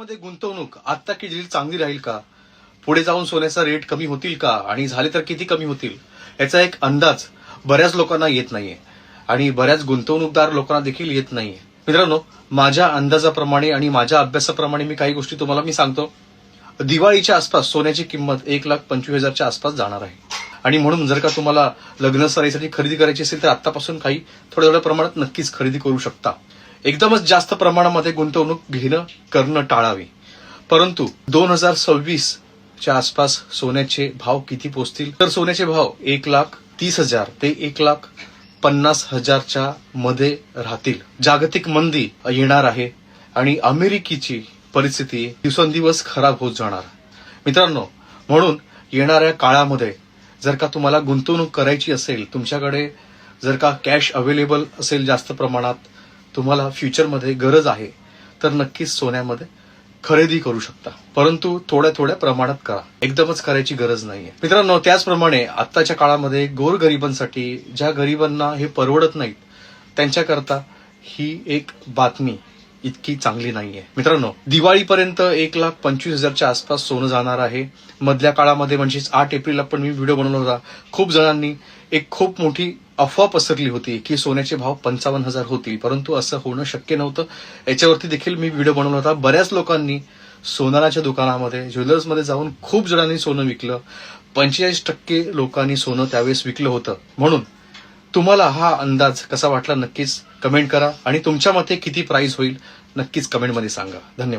मध्ये गुंतवणूक आता केलेली चांगली राहील का? पुढे जाऊन सोन्याचा रेट कमी होतील का? आणि झाले तर किती कमी होतील? याचा एक अंदाज बऱ्याच लोकांना येत नाहीये. आणि बऱ्याच गुंतवणूकदार लोकांना देखील येत नाहीये. मित्रांनो माझ्या अंदाजाप्रमाणे आणि माझ्या अभ्यासाप्रमाणे मी काही गोष्टी तुम्हाला मी सांगतो. दिवाळीच्या आसपास सोन्याची किंमत एक लाख पंचवीस हजारच्या आसपास जाणार आहे. आणि म्हणून जर का तुम्हाला लग्न सराईसाठी खरेदी करायची असेल तर आतापासून काही थोड्या थोड्या प्रमाणात नक्कीच खरेदी करू शकता. एकदमच जास्त प्रमाणामध्ये गुंतवणूक घेणं करणं टाळावी. परंतु दोन हजार सव्वीस च्या आसपास सोन्याचे भाव किती पोचतील? तर सोन्याचे भाव एक लाख तीस हजार ते एक लाख पन्नास हजारच्या मध्ये राहतील. जागतिक मंदी येणार आहे आणि अमेरिकेची परिस्थिती दिवसेंदिवस खराब होत जाणार. मित्रांनो म्हणून येणाऱ्या काळामध्ये जर का तुम्हाला गुंतवणूक करायची असेल तुमच्याकडे जर का कॅश अवेलेबल असेल जास्त प्रमाणात तुम्हाला फ्युचरमध्ये गरज आहे तर नक्कीच सोन्यामध्ये खरेदी करू शकता. परंतु थोड्या थोड्या प्रमाणात करा. एकदमच करायची गरज नाहीये. मित्रांनो त्याचप्रमाणे आत्ताच्या काळामध्ये गोरगरिबांसाठी ज्या गरिबांना हे परवडत नाहीत त्यांच्याकरता ही एक बातमी इतकी चांगली नाहीये. मित्रांनो दिवाळीपर्यंत एक लाख पंचवीस हजारच्या आसपास सोनं जाणार आहे. मधल्या काळामध्ये म्हणजेच आठ एप्रिलला पण मी व्हिडिओ बनवला होता. खूप जणांनी एक खूप मोठी अफवा पसरली होती की सोन्याचे भाव पंचावन्न हजार होतील परंतु असं होणं शक्य नव्हतं. याच्यावरती देखील मी व्हिडिओ बनवला होता. बऱ्याच लोकांनी सोनाराच्या दुकानामध्ये ज्वेलर्समध्ये जाऊन खूप जणांनी सोनं विकलं. पंचेचाळीस टक्के लोकांनी सोनं त्यावेळेस विकलं होतं. म्हणून तुम्हाला हा अंदाज कसा वाटला नक्कीच कमेंट करा आणि तुमच्या मते किती प्राइस होईल नक्कीच कमेंटमध्ये सांगा. धन्यवाद.